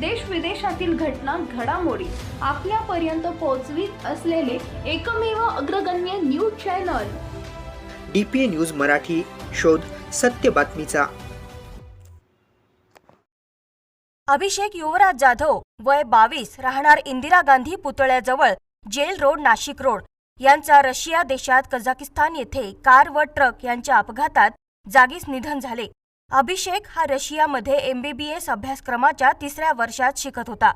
देश विदेशातील घटना घडामोडी आपल्यापर्यंत पोहोचवीत असलेले एकमेव अग्रगण्य news channel. D P A news Marathi शोध सत्य बातमीचा. अभिषेक युवराज जाधव वय बावीस राहणार इंदिरा गांधी पुतळ्याजवळ जेल रोड नाशिक रोड. यांचा रशिया देशात कझाकिस्तान येथे कार व ट्रक यांच्या अपघातात जागीच निधन झाले. अभिषेक हा रशियामध्ये एमबीबीएस अभ्यासक्रमाच्या तिसऱ्या वर्षात शिकत होता.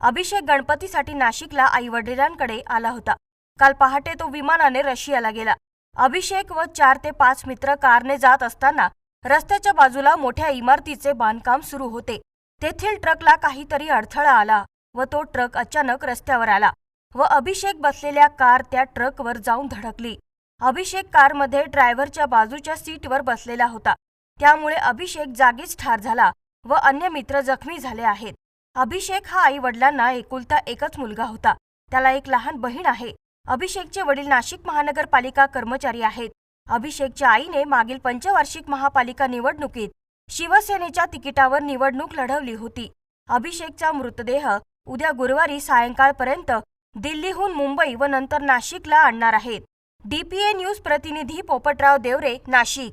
अभिषेक गणपतीसाठी नाशिकला आईवडिलांकडे आला होता. काल पहाटे तो विमानाने रशियाला गेला. अभिषेक व चार ते पाच मित्र कारने जात असताना रस्त्याच्या बाजूला मोठ्या इमारतीचे बांधकाम सुरू होते. तेथील ट्रकला काहीतरी अडथळा आला व तो ट्रक अचानक रस्त्यावर आला व अभिषेक बसलेल्या कार त्या ट्रकवर जाऊन धडकली. अभिषेक कारमध्ये ड्रायव्हरच्या बाजूच्या सीटवर बसलेला होता. त्यामुळे अभिषेक जागीच ठार झाला व अन्य मित्र जखमी झाले आहेत. अभिषेक हा आई वडिलांना एकुलता एकच मुलगा होता. त्याला एक लहान बहीण आहे. अभिषेकचे वडील नाशिक महानगरपालिका कर्मचारी आहेत. अभिषेकच्या आईने मागील पंचवार्षिक महापालिका निवडणुकीत शिवसेनेच्या तिकिटावर निवडणूक लढवली होती. अभिषेकचा मृतदेह उद्या गुरुवारी सायंकाळपर्यंत दिल्लीहून मुंबई व नंतर नाशिकला आणणार आहेत. डीपीए न्यूज प्रतिनिधी पोपटराव देवरे नाशिक.